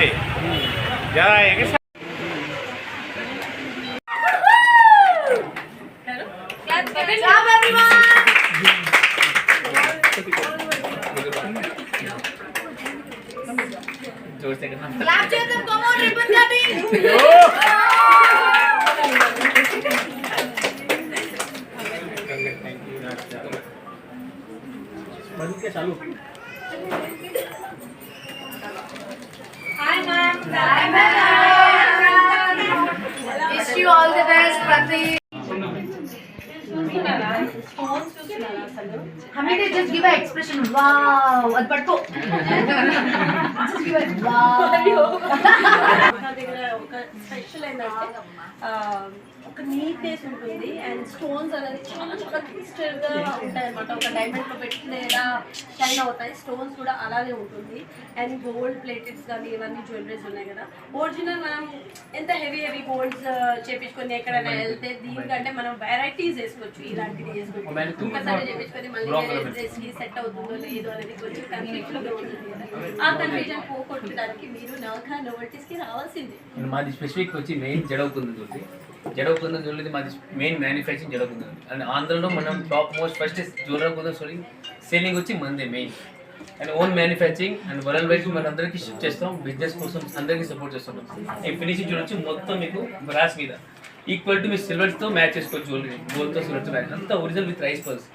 ఉంది జరా ఎగస Clap చేద్దాం, come on, ribbon cutting. Hi, the best, Pratik. హమీదే just give expression wow అది పట్టుకో జస్ట్ గివ్ వావ్ నా దగ్గర ఒక స్పెషల్ ఏంటంటే ఒక నీట్నెస్ ఉంటుంది. అండ్ స్టోన్స్ అనేది చాలా చాలా క్రిస్టల్గా ఉంటాయి అనమాట ఒక డైమండ్లో పెట్టిన ఎలా షైన్ అవుతాయి. స్టోన్స్ కూడా అలానే ఉంటుంది. అండ్ గోల్డ్ ప్లేటెడ్స్ కానీ ఇవన్నీ జ్యువెలరీస్ ఉన్నాయి కదా. ఒరిజినల్ మనం ఎంత హెవీ హెవీ గోల్డ్స్ చేపించుకొని ఎక్కడైనా వెళ్తే దీనికంటే మనం వెరైటీస్ వేసుకోవచ్చు. ఇలాంటివి వేసుకోవచ్చు. ఒకసారి చేపించుకొని మళ్ళీ సెట్ అవుతుందో లేదో అనేది కొంచెం కన్ఫ్యూజన్ ఉంటుంది. ఆ కన్ఫ్యూజన్ పోగొట్టడానికి మీరు నోవల్టీస్కి రావాల్సిందే మాది స్పెసిఫిక్ వచ్చి మెయిన్ జడవుకుంది చూసి జడవుకుంది చూడలేదు మాది మెయిన్ మ్యానుఫ్యాక్చరింగ్ జడవుకుంది. అండ్ ఆంధ్రలో మనం టాప్ మోస్ట్ ఫస్ట్ జూలర్ కుందని సారీ సేలింగ్ వచ్చి మందే main and own manufacturing and world wise మన అందరికీ షిఫ్ట్ చేస్తాం బిజినెస్ కోసం అందరికీ సపోర్ట్ చేస్తున్నాం ఈ ఫినిషింగ్ చూడొచ్చు మొత్తం మీకు బ్రాస్ మీద ఈక్వల్ టు మీ సిల్వర్తో మ్యాచ్ చేసుకోవచ్చు జ్యువెలరీ గోల్డ్తో సిల్వర్తో మ్యాచ్ అంతా original with rice pulse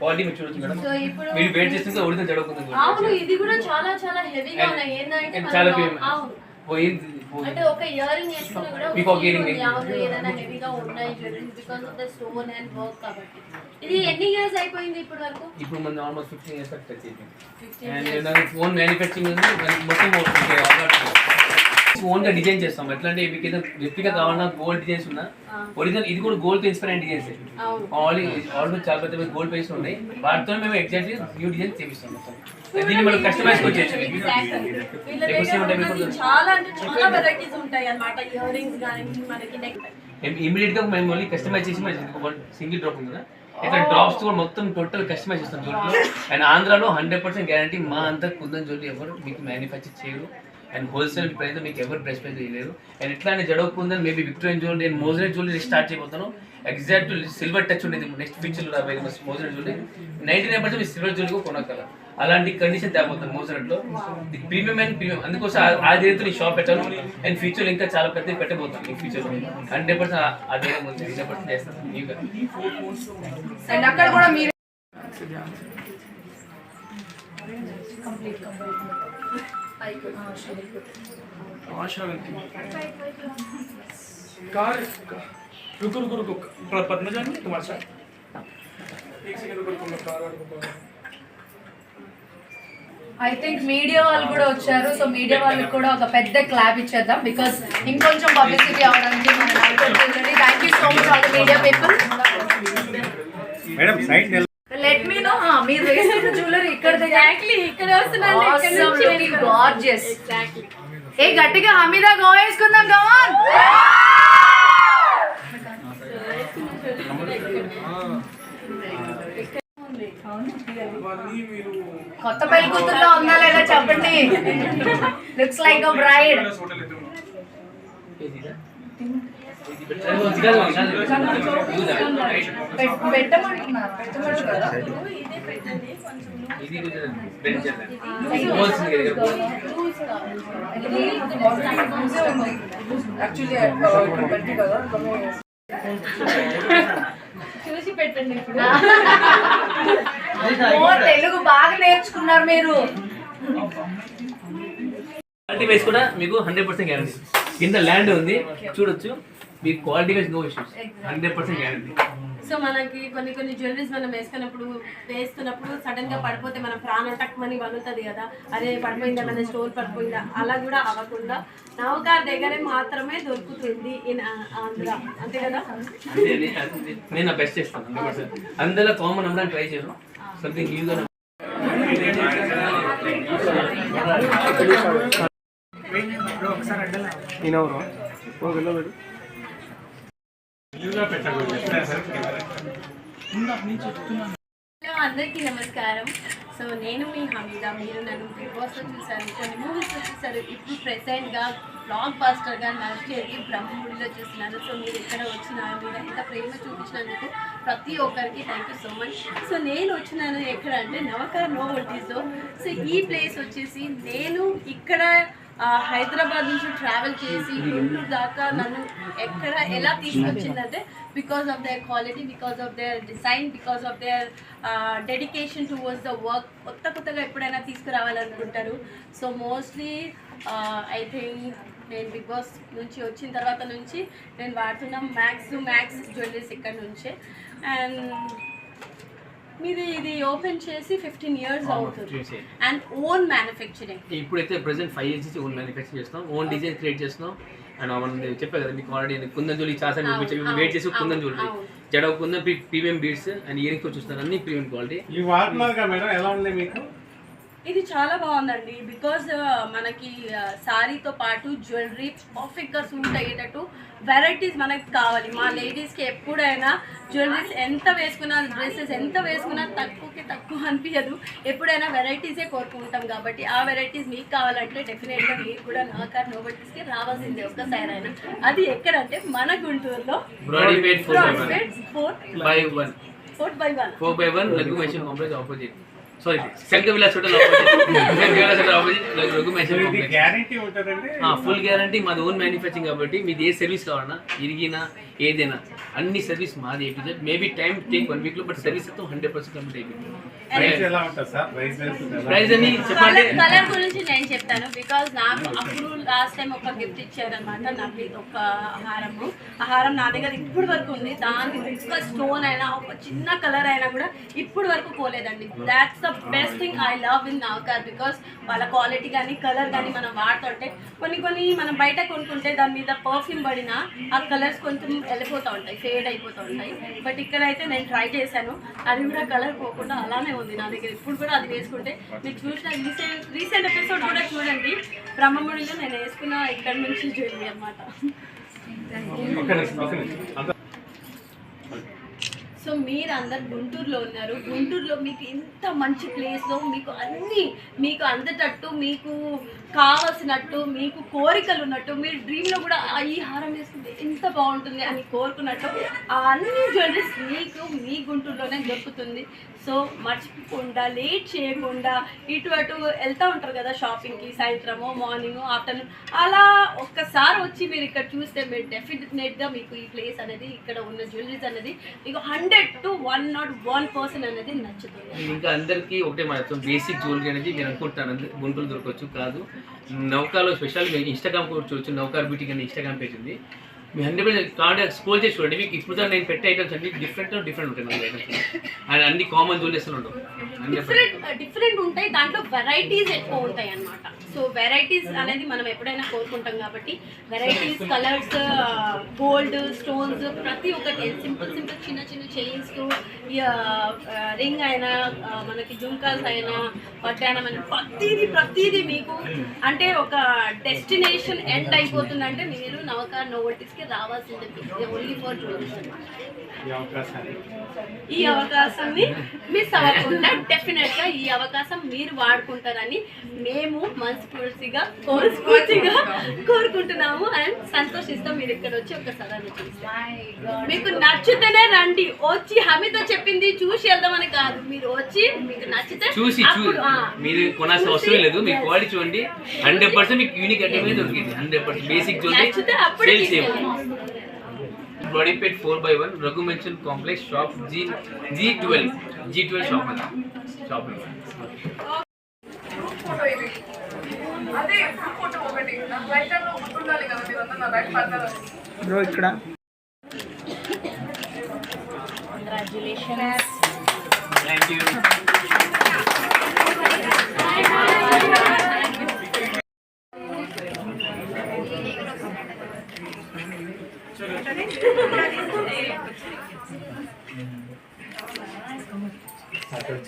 quality మీరు చూడొచ్చు మేడం. మీరు వెయిట్ చేస్తుంటే ఒరిజినల్ కూడా చాలా చాలా అంటే ఒక ఇయర్ వేసుకున్నా కూడా ఏదైనా హెవీగా ఉన్నాయి jewellery because of the stone and work కాబట్టి. ఇది ఎన్ని ఇయర్స్ అయిపోయింది ఇప్పటి వరకు? ఇప్పుడు మన almost fifteen years touch 15 and own manufacturing ఉంది మొత్తం ఓన్గా డిజైన్ చేస్తాం. ఎట్లా అంటే మీకు ఏదైనా రెప్లికా కావాలన్నా గోల్డ్ డిజైన్స్ ఉన్నా ఒరిజినల్ ఇది కూడా గోల్డ్తో ఇన్స్పైర్ అయిన డిజైన్స్ ఆల్ ఆల్మోస్ట్ చాలా పెద్ద గోల్డ్ పేస్ ఉన్నాయి. వాటితో మేము ఎగ్జాక్ట్లీ న్యూ డిజైన్ చేపిస్తాం మొత్తం. దీన్ని మనం కస్టమైజ్ వచ్చేసి Exactly. వీళ్ళ దగ్గర ఉన్నది చాలా అంటే చాలా వెరైటీస్ ఉంటాయి అన్నమాట. ఇయర్ రింగ్స్ కానీ మనకి నెక్ ఇమీడియట్గా మేము కస్టమైజ్ చేసి సింగిల్ డ్రాప్ ఉంది కదా ఇక్కడ డ్రాప్స్ కూడా మొత్తం టోటల్ కస్టమైజ్ చేస్తాం. అండ్ ఆంధ్రాలో హండ్రెడ్ పర్సెంట్ గ్యారంటీ మా అంతా కుందన్ జ్యువెలరీ ఎవరు మీకు మ్యానుఫ్యాక్చర్ చేయరు. అండ్ హోల్సేల్ ప్రైస్ మీకు ఎవరు ప్రైస్ ప్రైస్ చేయలేరు అండ్ ఎట్లా అని jadau kundan maybe Victorian jewellery and moissanite jewellery start చేయబోతాను exact silver touch ఉండేది నెక్స్ట్ ఫ్యూచర్లో రాబోయే moissanite jewellery ninety nine percent మీరు సిల్వర్ జ్యువెలరీ కొనగల అలాంటి కండిషన్ తేపోతాను మోజరెట్లో ప్రీమియం అండ్ ప్రీమియం అందుకోసం ఆ- ధైర్యంతో నీ షాప్ పెట్టాను. అండ్ ఫ్యూచర్ ఇంకా చాలా పెద్ద పెట్టబోతాను ఈ ఫ్యూచర్లో హండ్రెడ్ పర్సెంట్ ఆ ధైర్యం ఉంది హండ్రెడ్ పర్సెంట్ చేస్తాను. అక్కడ కూడా మీరు कार रुको रुको रुको प- पद्मजा नहीं है तुम्हारे साथ एक सेकंड रुको रुको मैं कार वाले को कॉल ఐ థింక్ మీడియా వాళ్ళు కూడా వచ్చారు సో మీడియా వాళ్ళకి కూడా ఒక పెద్ద క్లాప్ ఇచ్చేద్దాం బికాస్ ఇంకొంచెం పబ్లిసిటీ అవడానికి thank you so much all the media people madam side nil let me know మీరు వేసుకున్న జ్యువెలరీ ఇక్కడ గార్జియస్ ఏ గట్టిగా హమీదా గో వేసుకుందాం గవాన్ కొత్త పెళ్ళి కూతుర్లో ఉందా లేదా చెప్పండి? Looks like a bride hotel ఎదురు పెట్టమంటున్నారు కదా ఇదే పెట్టండి కొంచెం ఇది చూసి పెట్టండి ఇప్పుడు తెలుగు బాగా నేర్చుకున్నారు మీరు క్వాలిటీ వైస్ కూడా మీకు హండ్రెడ్ పర్సెంట్ గ్యారంటీ కింద ల్యాండ్ ఉంది చూడొచ్చు. మీకు quality wise no issues hundred percent guarantee so మనకి కొన్ని కొన్ని జ్యువెలరీస్ మనం వేసుకున్నప్పుడు వేస్తున్నప్పుడు సడన్గా పడిపోతే మన ప్రాణం టక్మని వగులుతుంది కదా. అదే పడిపోయిందా మన స్టోర్ పడిపోయిందా? అలా కూడా అవ్వకుండా నవకార్ దగ్గరే మాత్రమే దొరుకుతుంది ఇన్ ఆంధ్ర. అంతే కదా? నేను నా బెస్ట్ చేస్తాను అందులో కామన్ అమ్మడానికి ట్రై చేయను సంథింగ్ న్యూగా హలో అందరికీ నమస్కారం. సో నేను మీ హమీద. మీరు నన్ను బిగ్ బాస్లో చూశారు కొన్ని మూవీస్లో చూశారు. ఇప్పుడు ప్రెసెంట్గా బ్లాక్ బాస్టర్గా నడిచేది బ్రహ్మముడిలో చూస్తున్నాను. సో మీరు ఇక్కడ వచ్చిన మీరు ఎంత ప్రేమ చూపించినందుకు ప్రతి ఒక్కరికి thank you so much so నేను వచ్చినాను ఎక్కడ అంటే నవకార్ నోవల్టీస్లో సో ఈ ప్లేస్ వచ్చేసి నేను ఇక్కడ హైదరాబాద్ నుంచి ట్రావెల్ చేసి గుంటూరు దాకా నన్ను ఎక్కడ ఎలా తీసుకొచ్చిందంటే because of their quality because of their design because of their dedication towards the work కొత్త కొత్తగా ఎప్పుడైనా తీసుకురావాలనుకుంటారు. సో మోస్ట్లీ ఐ థింక్ నేను బిగ్ బాస్ నుంచి వచ్చిన తర్వాత నుంచి నేను వాడుతున్న మ్యాక్స్ మ్యాక్స్ జ్యువెలరీస్ ఇక్కడ నుంచే. అండ్ మీది ఇది ఓపెన్ చేసి ఫిఫ్టీన్ ఇయర్స్ అవుతుంది. అండ్ ఓన్ మ్యానుఫ్యాక్చరింగ్ ఇప్పుడైతే present five years own manufacture చేస్తున్నాం. ఓన్ డిజైన్ క్రియేట్ చేస్తున్నాం. అండ్ మనం చెప్పా కదా మీకు ఆల్రెడీ కుందన్ జూలి చాలా అవును, చూపించాను వెయిట్ చేసి అవును, కుందన్ జూలి అవును. జడ kundan premium beads and earrings చూస్తున్నారు అన్ని ప్రీమియం క్వాలిటీ వాడుతున్నారు కదా మేడం ఎలా ఉంది మీకు? ఇది చాలా బాగుందండి. బికాజ్ మనకి సారీతో పాటు జ్యువెలరీ పర్ఫెక్ట్గా సూట్ అయ్యేటట్టు వెరైటీస్ మనకి కావాలి. మా లేడీస్కి ఎప్పుడైనా జ్యువెలరీస్ ఎంత వేసుకున్నా డ్రెస్సెస్ ఎంత వేసుకున్నా తక్కువకి తక్కువ అనిపించదు ఎప్పుడైనా వెరైటీసే కోరుకుంటాం కాబట్టి ఆ వెరైటీస్ మీకు కావాలంటే డెఫినెట్గా మీరు కూడా నాకార్ నోబటీస్కి రావాల్సిందే ఒక్కసారి అయినా. అది ఎక్కడంటే మన గుంటూరులో four by one four by one four by one complex opposite sorry Shankar Vilas hotel hotel opposite Raghu guarantee full guarantee మాది ఓన్ మ్యానుఫ్యాక్చరింగ్ కాబట్టి మీది ఏ సర్వీస్ కావాలన్నా ఇరిగినా ఏదైనా అన్ని సర్వీస్ మాది AP maybe time take one వీక్లో బట్ సర్వీస్ అయితే hundred percent complete sir? Price price అని చెప్పండి. కలర్ గురించి నేను చెప్తాను. బికాజ్ నాకు అప్పుడు లాస్ట్ టైం ఒక గిఫ్ట్ ఇచ్చారనమాట నాకు ఒక హారము ఆ హారం నా దగ్గర ఇప్పుడు వరకు ఉంది. దానికి ఒక్క స్టోన్ అయినా ఒక చిన్న కలర్ అయినా కూడా ఇప్పుడు వరకు పోలేదండి. That's the best thing I love in Navkar because వాళ్ళ క్వాలిటీ కానీ కలర్ కానీ మనం వాడుతుంటే కొన్ని కొన్ని మనం బయట కొనుక్కుంటే దాని మీద పర్ఫ్యూమ్ పడినా ఆ కలర్స్ కొంచెం వెళ్ళిపోతూ ఉంటాయి ఫేడ్ అయిపోతూ ఉంటాయి. బట్ ఇక్కడైతే నేను ట్రై చేశాను. అది కూడా కలర్ పోకుండా అలానే ఉంది నా దగ్గర. ఇప్పుడు కూడా అది వేసుకుంటే మీరు చూసిన రీసెంట్ రీసెంట్ ఎపిసోడ్ కూడా చూడండి. బ్రహ్మముడిలో నేను వేసుకున్న ఇక్కడ నుంచి జ్యువెలరీ అనమాట ఒక నిమిషం ఒక నిమిషం అంత సో మీరు అందరు గుంటూరులో ఉన్నారు. గుంటూరులో మీకు ఇంత మంచి ప్లేస్లో మీకు అన్నీ మీకు అందటట్టు మీకు కావలసినట్టు మీకు కోరికలు ఉన్నట్టు మీరు డ్రీమ్లో కూడా ఈ హారం వేసుకుంటే ఎంత బాగుంటుంది అని కోరుకున్నట్టు ఆ అన్ని జ్యువెలరీస్ మీకు మీ గుంటూరులోనే దొరుకుతుంది. సో మర్చిపోకుండా లేట్ చేయకుండా ఇటు అటు వెళ్తూ ఉంటారు కదా షాపింగ్కి సాయంత్రము మార్నింగ్ ఆఫ్టర్నూన్ అలా ఒక్కసారి వచ్చి మీరు ఇక్కడ చూస్తే మీరు డెఫినెట్గా మీకు ఈ ప్లేస్ అనేది ఇక్కడ ఉన్న జ్యువెలరీస్ అనేది మీకు hundred to one not one person అనేది నచ్చుతుంది. ఇంకా అందరికీ ఒకటే మాట బేసిక్ జ్యువెలరీ అనేది మీరు అనుకుంటున్నాను గుంటూరు దొరకవచ్చు కాదు. నౌకాలో స్పెషల్ ఇన్స్టాగ్రామ్ కూడా చూడొచ్చు. నౌకార్ బ్యూటీ అని ఇన్స్టాగ్రామ్ పేజ్ ఉంది. మీ హండ్రెడ్ పర్సెంట్ కార్డ్ స్కోర్ చేసి చూడండి. మీకు ఇప్పుడు నేను పెట్టే ఐటమ్స్ అన్ని డిఫరెంట్ డిఫరెంట్ ఉంటాయి మన ఐటమ్స్ అండ్ అన్ని కామన్ జ్యువెలరీస్ ఉండవు. డిఫరెంట్ డిఫరెంట్ uh, ఉంటాయి. దాంట్లో వెరైటీస్ ఎక్కువ ఉంటాయి అన్నమాట. సో వెరైటీస్ అనేది మనం ఎప్పుడైనా కోరుకుంటాం కాబట్టి వెరైటీస్ కలర్స్ గోల్డ్ స్టోన్స్ ప్రతి ఒక్కటి. సింపుల్ సింపుల్ చిన్న చిన్న చైన్స్ రింగ్ uh, అయినా uh, మనకి జుంకాస్ అయినా వడ్డానం అయినా ప్రతిదీ ప్రతిదీ మీకు అంటే ఒక డెస్టినేషన్ ఎండ్ అయిపోతుందంటే మీరు నవకార్ నోవల్టీస్కి రావాల్సిందే ఓన్లీ ఫర్ ఈ అవకాశాన్ని. ఈ అవకాశాన్ని మిస్ అవ్వకుండా డెఫినెట్గా ఈ అవకాశం మీరు వాడుకుంటారని మేము మనస్ఫూర్తిగా కోరుస్ఫూర్తిగా కోరుకుంటున్నాము అండ్ సంతోషిస్తాం మీరు ఇక్కడ వచ్చి ఒకసారి మీకు నచ్చితేనే రండి. వచ్చి హమీతో చెప్పింది చూసి వెళ్దామని కాదు. మీరు వచ్చి మీకు నచ్చితే చూసి మీరు కొనాల్సిన అవసరం లేదు. మీకు క్వాలిటీ చూడండి. హండ్రెడ్ పర్సెంట్ మీకు యూనిక్ ఐటమ్ దొరికింది. హండ్రెడ్ పర్సెంట్ బేసిక్ నచ్చితే అప్పుడే జ్యువెలరీ సేల్ తీసుకెళ్ళండి. Brodipet four by one Raghu mansion complex shop G G twelve G twelve shop అది షాప్ అదే ఎప్పుడు ఫోటో ఒకటి నాకు లైఫ్ టైంలో గుర్తుండాలి కదా మీరంతా నా లైఫ్ పార్ట్నర్ బ్రో ఇక్కడ థ్యాంక్ యూ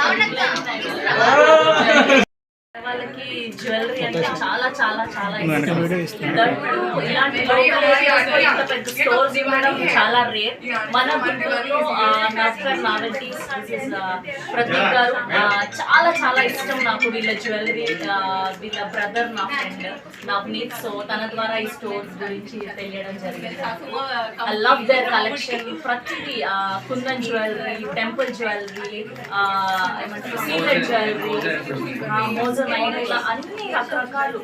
అక్కడ వచ్చే వాళ్ళకి జ్యువెలరీ అంటే చాలా చాలా చాలా ఇష్టం దట్టు ఇలాంటి లోకల్ ఏరియాస్లో ఇంత పెద్ద స్టోర్స్ ఇవ్వడం చాలా రేర్ మన గుంటూరులో మాస్టర్ నావెల్టీస్ ప్రదీప్ గారు. ఆ, చాలా చాలా ఇష్టం నాకు వీళ్ళ జ్యువెలరీ వీళ్ళ బ్రదర్ నా ఫ్రెండ్ నవనీత్ సో తన ద్వారా ఈ స్టోర్స్ గురించి తెలియడం జరిగింది. ఐ లవ్ దేర్ కలెక్షన్ ప్రతిదీ కుందన్ జ్యువెలరీ టెంపుల్ జ్యువెలరీ ఏమంటారు సీక్రెట్ జ్యువెలరీ మోజనైట్ ఇలా అన్ని రకరకాలు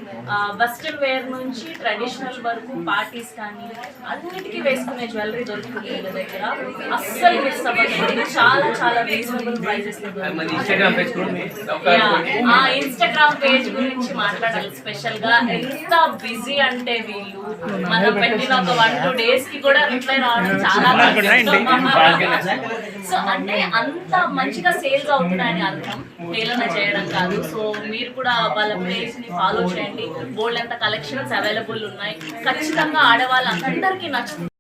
వెస్ట్రన్ వేర్ నుంచి ట్రెడిషనల్ వరకు పార్టీస్ కానీ అన్నిటికీ వేసుకునే జ్యువెలరీ దొరుకుతుంది వీళ్ళ దగ్గర. అస్సలు మిస్ అవ్వకండి చాలా చాలా రీజనబుల్ ప్రైజెస్ ఆ ఇన్స్టాగ్రామ్ పేజ్ గురించి మాట్లాడాలి స్పెషల్గా. ఎంత బిజీ అంటే వీళ్ళు. మనం పెట్టిన ఒక వన్ టూ డేస్కి కూడా రిప్లై రావడం చాలా సో అంటే అంత మంచిగా సేల్స్ అవుతున్నాయని అర్థం. హేళన చేయడం కాదు. సో మీరు కూడా వాళ్ళ పేజ్ని ఫాలో చేయండి. బోల్డ్ ఎంత కలెక్షన్స్ అవైలబుల్ ఉన్నాయి. ఖచ్చితంగా ఆడవాళ్ళందరికీ నచ్చుతుంది.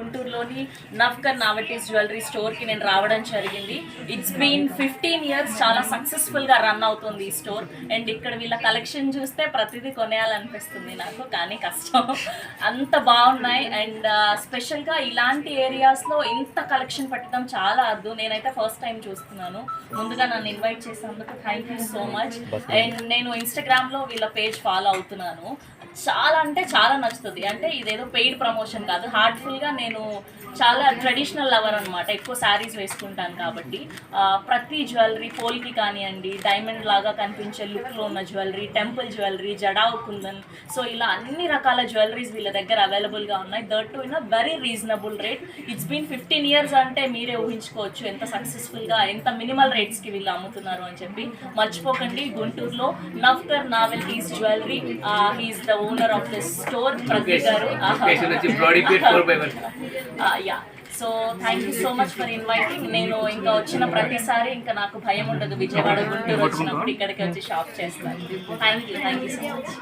గుంటూరులోని నవ్కర్ నావటీస్ జ్యువెలరీ స్టోర్కి నేను రావడం జరిగింది. ఇట్స్ బీన్ ఫిఫ్టీన్ ఇయర్స్ చాలా సక్సెస్ఫుల్గా రన్ అవుతుంది ఈ స్టోర్. అండ్ ఇక్కడ వీళ్ళ కలెక్షన్ చూస్తే ప్రతిదీ కొనేయాలనిపిస్తుంది నాకు కానీ కష్టం. అంత బాగున్నాయి. అండ్ స్పెషల్గా ఇలాంటి ఏరియాస్లో ఇంత కలెక్షన్ పెట్టడం చాలా అద్దు నేనైతే ఫస్ట్ టైం చూస్తున్నాను. ముందుగా నన్ను ఇన్వైట్ చేసినందుకు thank you so much and నేను ఇన్స్టాగ్రామ్లో వీళ్ళ పేజ్ ఫాలో అవుతున్నాను. చాలా అంటే చాలా నచ్చుతుంది. అంటే ఇదేదో పెయిడ్ ప్రమోషన్ కాదు. హార్ట్ఫుల్గా నేను చాలా ట్రెడిషనల్ లవర్ అనమాట ఎక్కువ శారీస్ వేసుకుంటాను కాబట్టి. ప్రతి జ్యువెలరీ పోల్కి కానివ్వండి డైమండ్ లాగా కనిపించే లుక్లో ఉన్న jewellery temple jewellery jadau kundan. So ఇలా అన్ని రకాల జ్యువెలరీస్ వీళ్ళ దగ్గర అవైలబుల్గా ఉన్నాయి. That too in a very reasonable rate it's been fifteen years అంటే మీరే ఊహించుకోవచ్చు ఎంత సక్సెస్ఫుల్గా ఎంత మినిమల్ రేట్స్కి వీళ్ళు అమ్ముతున్నారు అని చెప్పి. మర్చిపోకండి గుంటూరులో Navkar novelties jewellery he's the owner of this store Prathi గారు. Yeah so thank you so much for inviting నేను ఇంకా వచ్చిన ప్రతిసారి ఇంకా నాకు భయం ఉండదు. విజయవాడ గుంటూరు వచ్చినప్పుడు ఇక్కడికి వచ్చి షాప్ చేస్తాను. Thank you thank you so much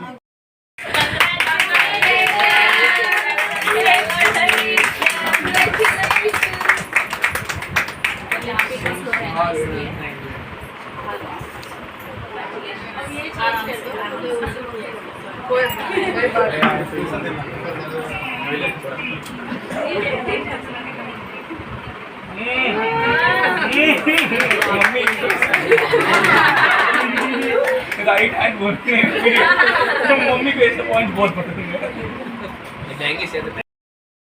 right hand तो मम्मी को ऐसे पॉइंट बहुत पसंद है।